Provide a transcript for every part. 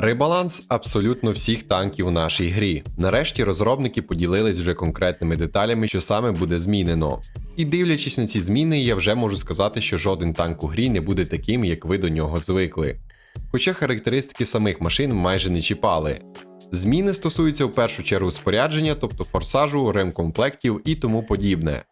Ребаланс абсолютно всіх танків у нашій грі. Нарешті розробники поділились вже конкретними деталями, що саме буде змінено. І дивлячись на ці зміни, я вже можу сказати, що жоден танк у грі не буде таким, як ви до нього звикли. Хоча характеристики самих машин майже не чіпали. Зміни стосуються в першу чергу спорядження, тобто форсажу, ремкомплектів і тому подібне,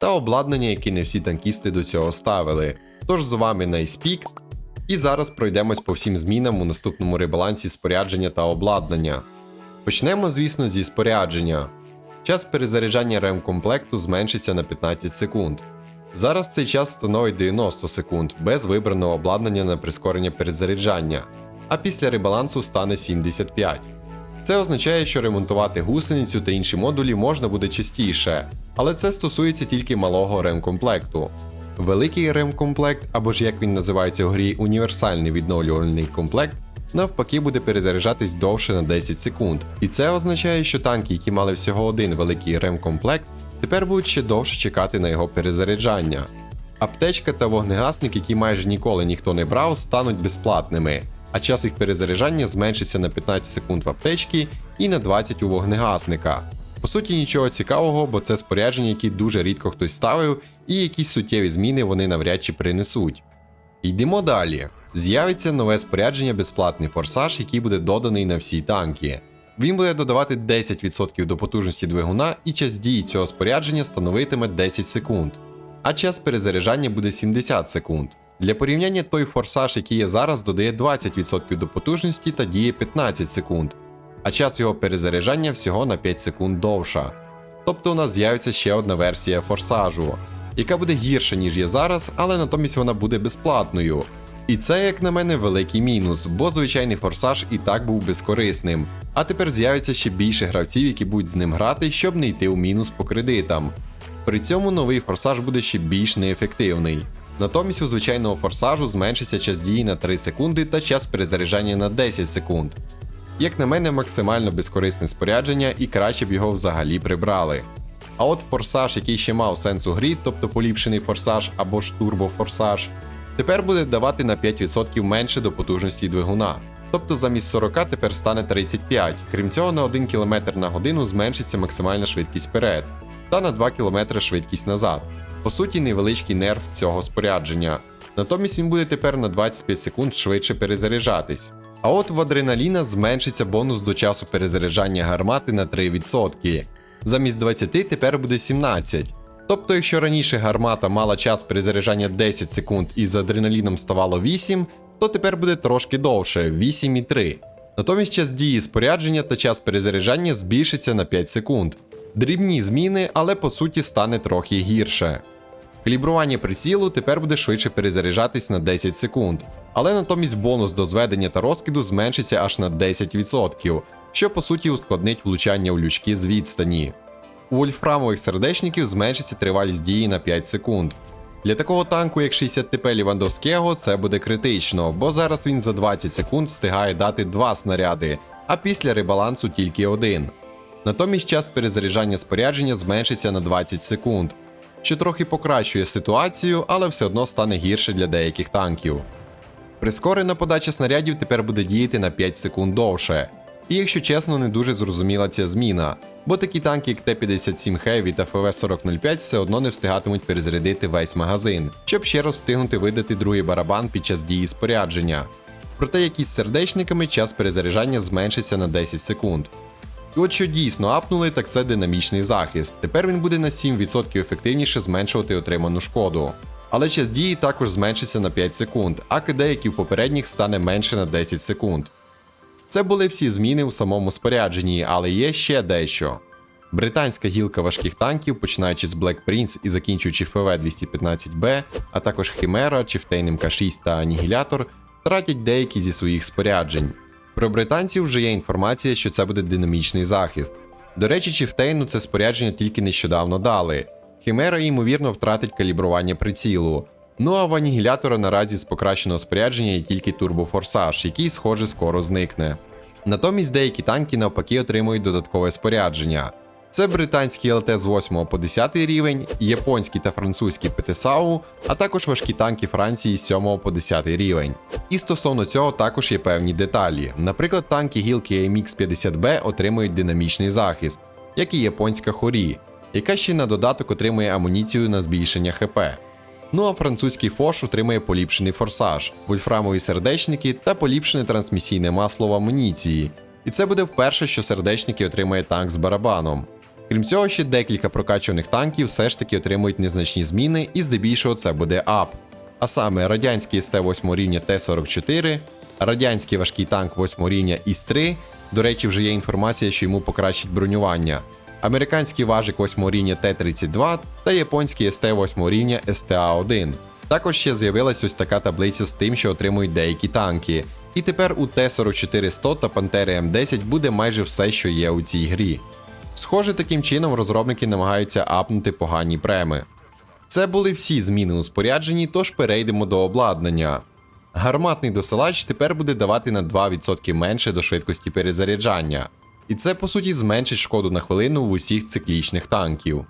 та обладнання, яке не всі танкісти до цього ставили. Тож з вами Найспік, і зараз пройдемось по всім змінам у наступному ребалансі спорядження та обладнання. Почнемо, звісно, зі спорядження. Час перезаряджання ремкомплекту зменшиться на 15 секунд. Зараз цей час становить 90 секунд без вибраного обладнання на прискорення перезаряджання, а після ребалансу стане 75. Це означає, що ремонтувати гусеницю та інші модулі можна буде частіше, але це стосується тільки малого ремкомплекту. Великий ремкомплект, або ж як він називається в грі універсальний відновлювальний комплект, навпаки буде перезаряджатись довше на 10 секунд. І це означає, що танки, які мали всього один великий ремкомплект, тепер будуть ще довше чекати на його перезаряджання. Аптечка та вогнегасник, які майже ніколи ніхто не брав, стануть безплатними, а час їх перезаряджання зменшиться на 15 секунд в аптечці і на 20 у вогнегасника. По суті, нічого цікавого, бо це спорядження, які дуже рідко хтось ставив, і якісь суттєві зміни вони навряд чи принесуть. Йдемо далі. З'явиться нове спорядження безплатний форсаж, який буде доданий на всі танки. Він буде додавати 10% до потужності двигуна, і час дії цього спорядження становитиме 10 секунд, а час перезаряджання буде 70 секунд. Для порівняння той форсаж, який є зараз, додає 20% до потужності та діє 15 секунд, а час його перезаряджання всього на 5 секунд довша. Тобто у нас з'явиться ще одна версія форсажу, яка буде гірша, ніж є зараз, але натомість вона буде безплатною. І це, як на мене, великий мінус, бо звичайний форсаж і так був безкорисним. А тепер з'явиться ще більше гравців, які будуть з ним грати, щоб не йти у мінус по кредитам. При цьому новий форсаж буде ще більш неефективний. Натомість у звичайного форсажу зменшиться час дії на 3 секунди та час перезаряджання на 10 секунд. Як на мене, максимально безкорисне спорядження і краще б його взагалі прибрали. А от форсаж, який ще мав сенс у грі, тобто поліпшений форсаж або ж турбофорсаж, тепер буде давати на 5% менше до потужності двигуна. Тобто замість 40 тепер стане 35. Крім цього, на 1 км на годину зменшиться максимальна швидкість вперед, та на 2 км швидкість назад. По суті, невеличкий нерв цього спорядження. Натомість він буде тепер на 25 секунд швидше перезаряджатись. А от в адреналіна зменшиться бонус до часу перезаряджання гармати на 3%. Замість 20 тепер буде 17. Тобто, якщо раніше гармата мала час перезаряджання 10 секунд і з адреналіном ставало 8, то тепер буде трошки довше 8,3. Натомість час дії спорядження та час перезаряджання збільшиться на 5 секунд. Дрібні зміни, але по суті стане трохи гірше. Калібрування прицілу тепер буде швидше перезаряджатись на 10 секунд, але натомість бонус до зведення та розкиду зменшиться аж на 10%, що по суті ускладнить влучання у лючки з відстані. У вольфрамових сердечників зменшиться тривалість дії на 5 секунд. Для такого танку, як 60 ТП Лівандовського, це буде критично, бо зараз він за 20 секунд встигає дати 2 снаряди, а після ребалансу тільки один. Натомість час перезаряджання спорядження зменшиться на 20 секунд, що трохи покращує ситуацію, але все одно стане гірше для деяких танків. Прискорена подача снарядів тепер буде діяти на 5 секунд довше. І якщо чесно, не дуже зрозуміла ця зміна, бо такі танки, як Т-57 Heavy та ФВ-4005 все одно не встигатимуть перезарядити весь магазин, щоб ще раз встигнути видати другий барабан під час дії спорядження. Проте якісь сердечниками час перезаряджання зменшиться на 10 секунд. І от що дійсно апнули, так це динамічний захист. Тепер він буде на 7% ефективніше зменшувати отриману шкоду. Але час дії також зменшиться на 5 секунд, а КД, як і в попередніх, стане менше на 10 секунд. Це були всі зміни у самому спорядженні, але є ще дещо. Британська гілка важких танків, починаючи з Black Prince і закінчуючи ФВ-215Б, а також Химера, Chieftain МК6 та Анігілятор, втратять деякі зі своїх споряджень. Про британців вже є інформація, що це буде динамічний захист. До речі, Чіфтейну це спорядження тільки нещодавно дали. Хімера, ймовірно, втратить калібрування прицілу. Ну а в анігілятора наразі з покращеного спорядження є тільки турбофорсаж, який, схоже, скоро зникне. Натомість деякі танки навпаки отримують додаткове спорядження. Це британський ЛТ з 8 по 10 рівень, японський та французький ПТСАУ, а також важкі танки Франції з 7 по 10 рівень. І стосовно цього також є певні деталі. Наприклад, танки гілки AMX-50B отримують динамічний захист, як і японська хорі, яка ще на додаток отримує амуніцію на збільшення ХП. Ну а французький фош отримує поліпшений форсаж, вольфрамові сердечники та поліпшене трансмісійне масло в амуніції. І це буде вперше, що сердечники отримає танк з барабаном. Крім цього, ще декілька прокачуваних танків все ж таки отримують незначні зміни, і здебільшого це буде ап. А саме радянський СТ-8 рівня Т-44, радянський важкий танк 8 рівня ІС-3, до речі, вже є інформація, що йому покращить бронювання, американський важик 8 рівня Т-32 та японський СТ-8 рівня СТА-1. Також ще з'явилась ось така таблиця з тим, що отримують деякі танки. І тепер у Т-44-100 та Пантери М10 буде майже все, що є у цій грі. Схоже, таким чином розробники намагаються апнути погані преми. Це були всі зміни у спорядженні, тож перейдемо до обладнання. Гарматний досилач тепер буде давати на 2% менше до швидкості перезаряджання. І це по суті зменшить шкоду на хвилину в усіх циклічних танків.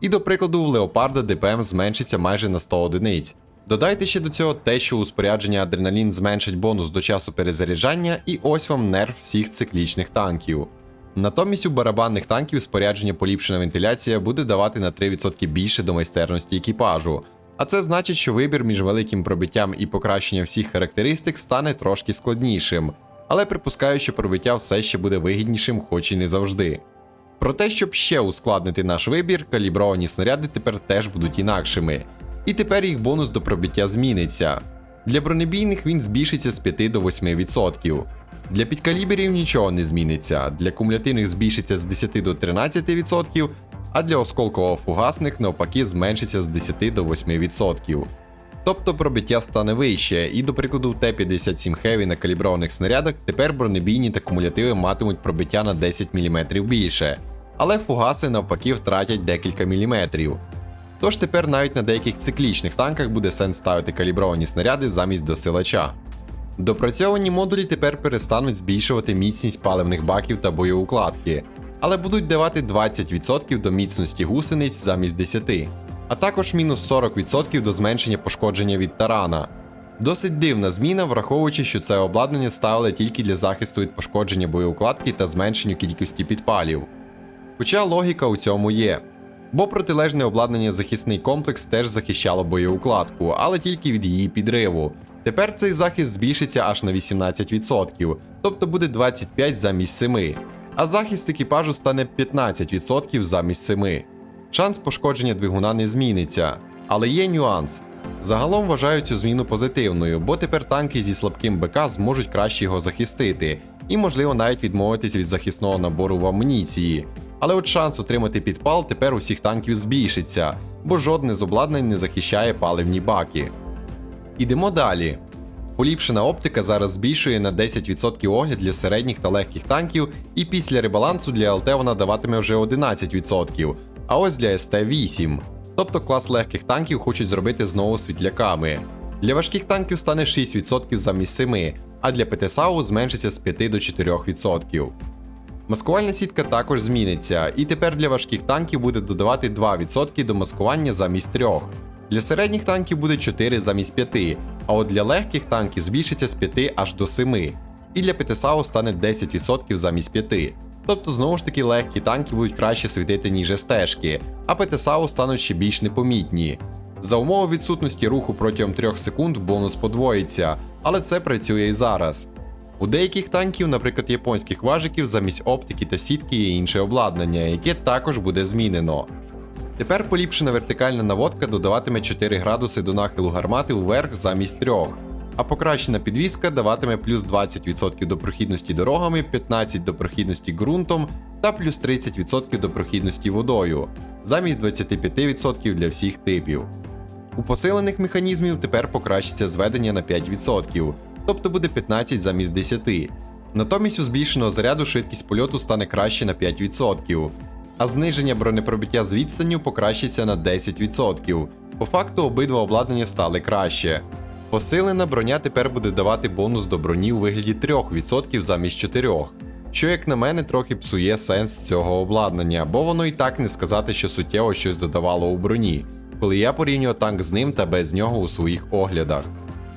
І до прикладу, в Леопарда ДПМ зменшиться майже на 100 одиниць. Додайте ще до цього те, що у спорядження адреналін зменшить бонус до часу перезаряджання, і ось вам нерв всіх циклічних танків. Натомість у барабанних танків спорядження поліпшена вентиляція буде давати на 3% більше до майстерності екіпажу. А це значить, що вибір між великим пробиттям і покращенням всіх характеристик стане трошки складнішим, але припускаю, що пробиття все ще буде вигіднішим, хоч і не завжди. Про те, щоб ще ускладнити наш вибір, калібровані снаряди тепер теж будуть інакшими. І тепер їх бонус до пробиття зміниться. Для бронебійних він збільшиться з 5 до 8%. Для підкаліберів нічого не зміниться, для кумулятивних збільшиться з 10 до 13%, а для осколково-фугасних навпаки зменшиться з 10 до 8%. Тобто пробиття стане вище, і, до прикладу, в Т-57 Heavy на каліброваних снарядах тепер бронебійні та кумулятиви матимуть пробиття на 10 мм більше, але фугаси навпаки втратять декілька міліметрів. Тож тепер навіть на деяких циклічних танках буде сенс ставити калібровані снаряди замість досилача. Допрацьовані модулі тепер перестануть збільшувати міцність паливних баків та боєукладки, але будуть давати 20% до міцності гусениць замість 10%, а також мінус 40% до зменшення пошкодження від тарана. Досить дивна зміна, враховуючи, що це обладнання ставили тільки для захисту від пошкодження боєукладки та зменшенню кількості підпалів. Хоча логіка у цьому є. Бо протилежне обладнання захисний комплекс теж захищало боєукладку, але тільки від її підриву. Тепер цей захист збільшиться аж на 18%, тобто буде 25 замість 7, а захист екіпажу стане 15% замість 7. Шанс пошкодження двигуна не зміниться, але є нюанс. Загалом вважаю цю зміну позитивною, бо тепер танки зі слабким БК зможуть краще його захистити, і можливо навіть відмовитись від захисного набору в амуніції. Але от шанс отримати підпал тепер у всіх танків збільшиться, бо жодне з обладнань не захищає паливні баки. Ідемо далі. Поліпшена оптика зараз збільшує на 10% огляд для середніх та легких танків, і після ребалансу для ЛТ вона даватиме вже 11%, а ось для СТ 8. Тобто клас легких танків хочуть зробити знову світляками. Для важких танків стане 6% замість 7, а для ПТСАУ зменшиться з 5 до 4%. Маскувальна сітка також зміниться, і тепер для важких танків буде додавати 2% до маскування замість 3. Для середніх танків буде 4 замість 5, а от для легких танків збільшиться з 5 аж до 7. І для ПТСАУ стане 10% замість 5. Тобто, знову ж таки, легкі танки будуть краще світити, ніж стежки, а ПТСАУ стануть ще більш непомітні. За умови відсутності руху протягом 3 секунд бонус подвоїться, але це працює і зараз. У деяких танків, наприклад, японських важиків, замість оптики та сітки є інше обладнання, яке також буде змінено. Тепер поліпшена вертикальна наводка додаватиме 4 градуси до нахилу гармати вверх замість 3, а покращена підвіска даватиме плюс 20% до прохідності дорогами, 15% до прохідності ґрунтом та плюс 30% до прохідності водою, замість 25% для всіх типів. У посилених механізмів тепер покращиться зведення на 5%, тобто буде 15 замість 10. Натомість у збільшеного заряду швидкість польоту стане краще на 5%, а зниження бронепробиття з відстанню покращиться на 10%. По факту обидва обладнання стали краще. Посилена броня тепер буде давати бонус до броні у вигляді 3% замість 4%. що, як на мене, трохи псує сенс цього обладнання, бо воно і так не сказати, що суттєво щось додавало у броні, коли я порівнював танк з ним та без нього у своїх оглядах.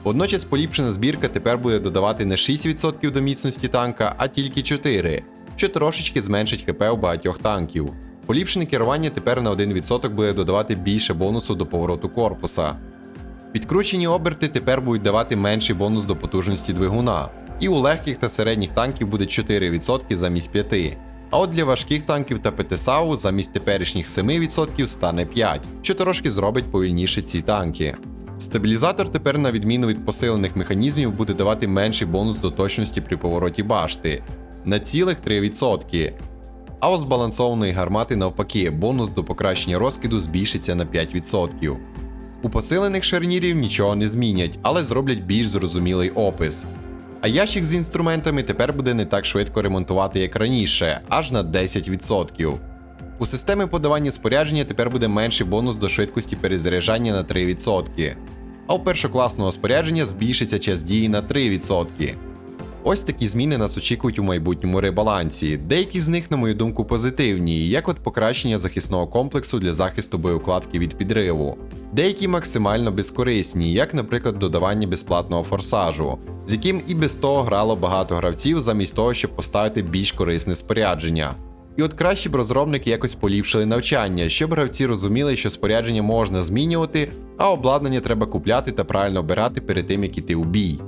Водночас поліпшена збірка тепер буде додавати не 6% до міцності танка, а тільки 4%, що трошечки зменшить ХП у багатьох танків. Поліпшене керування тепер на 1% буде додавати більше бонусу до повороту корпуса. Підкручені оберти тепер будуть давати менший бонус до потужності двигуна, і у легких та середніх танків буде 4% замість 5%. А от для важких танків та ПТСАУ замість теперішніх 7% стане 5%, що трошки зробить повільніше ці танки. Стабілізатор тепер, на відміну від посилених механізмів, буде давати менший бонус до точності при повороті башти на цілих 3%. А у збалансованої гармати навпаки, бонус до покращення розкиду збільшиться на 5%. У посилених шарнірів нічого не змінять, але зроблять більш зрозумілий опис. А ящик з інструментами тепер буде не так швидко ремонтувати, як раніше, аж на 10%. У системи подавання спорядження тепер буде менший бонус до швидкості перезаряджання на 3%. А у першокласного спорядження збільшиться час дії на 3%. Ось такі зміни нас очікують у майбутньому ребалансі. Деякі з них, на мою думку, позитивні, як от покращення захисного комплексу для захисту боєукладки від підриву. Деякі максимально безкорисні, як, наприклад, додавання безплатного форсажу, з яким і без того грало багато гравців, замість того, щоб поставити більш корисне спорядження. І от краще б розробники якось поліпшили навчання, щоб гравці розуміли, що спорядження можна змінювати, а обладнання треба купляти та правильно обирати перед тим, як іти у бій.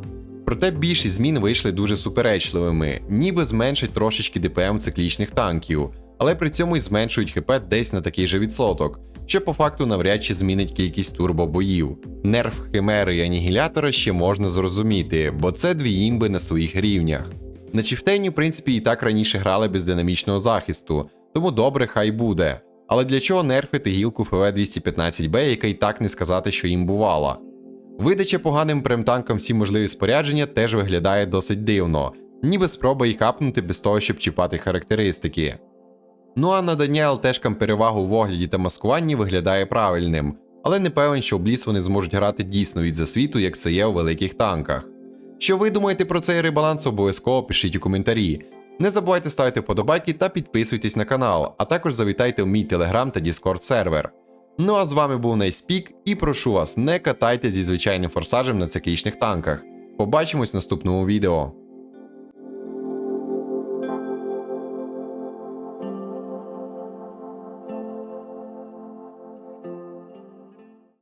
Проте більшість змін вийшли дуже суперечливими, ніби зменшать трошечки ДПМ циклічних танків, але при цьому й зменшують ХП десь на такий же відсоток, що по факту навряд чи змінить кількість турбобоїв. Нерв Химери і Анігілятора ще можна зрозуміти, бо це дві імби на своїх рівнях. На Чіфтейні, в принципі, і так раніше грали без динамічного захисту, тому добре, хай буде. Але для чого нерфити гілку ФВ-215Б, яка й так не сказати, що їм бувала? Видача поганим премтанкам всі можливі спорядження теж виглядає досить дивно, ніби спроба їх апнути без того, щоб чіпати характеристики. Ну а надання ЛТшкам перевагу в огляді та маскуванні виглядає правильним, але не певен, що в Бліс вони зможуть грати дійсно від засвіту, як це є у великих танках. Що ви думаєте про цей ребаланс, обов'язково пишіть у коментарі. Не забувайте ставити вподобайки та підписуйтесь на канал, а також завітайте в мій телеграм та Discord сервер. Ну а з вами був Найспік і прошу вас, не катайте зі звичайним форсажем на циклічних танках. Побачимось в наступному відео.